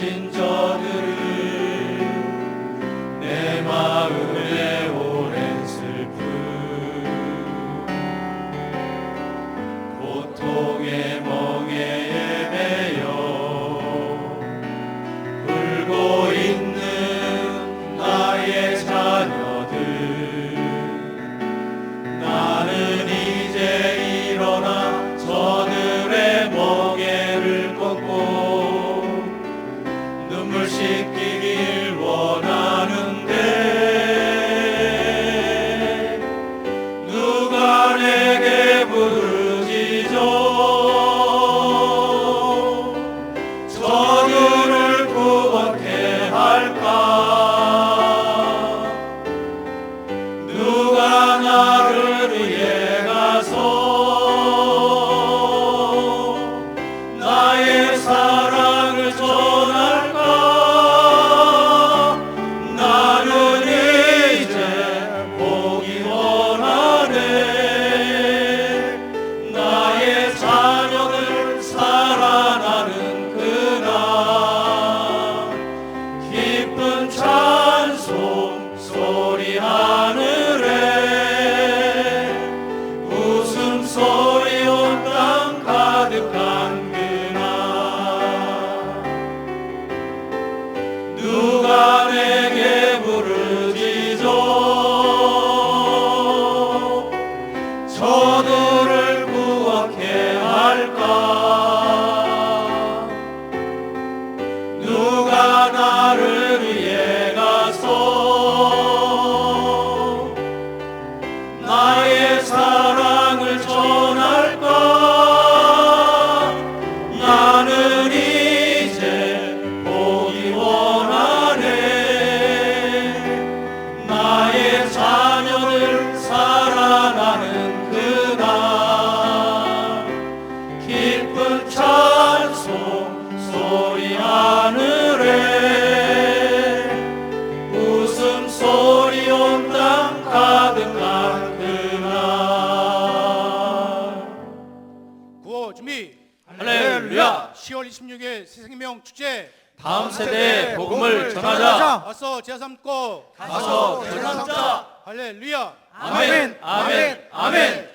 신 전. Maria. 하늘에 웃음소리 온 땅 가득한 그날. 다음 세대에 복음을 전하자. 가서 제삼고. 가서 제삼자. 할렐루야. 아멘. 아멘. 아멘, 아멘.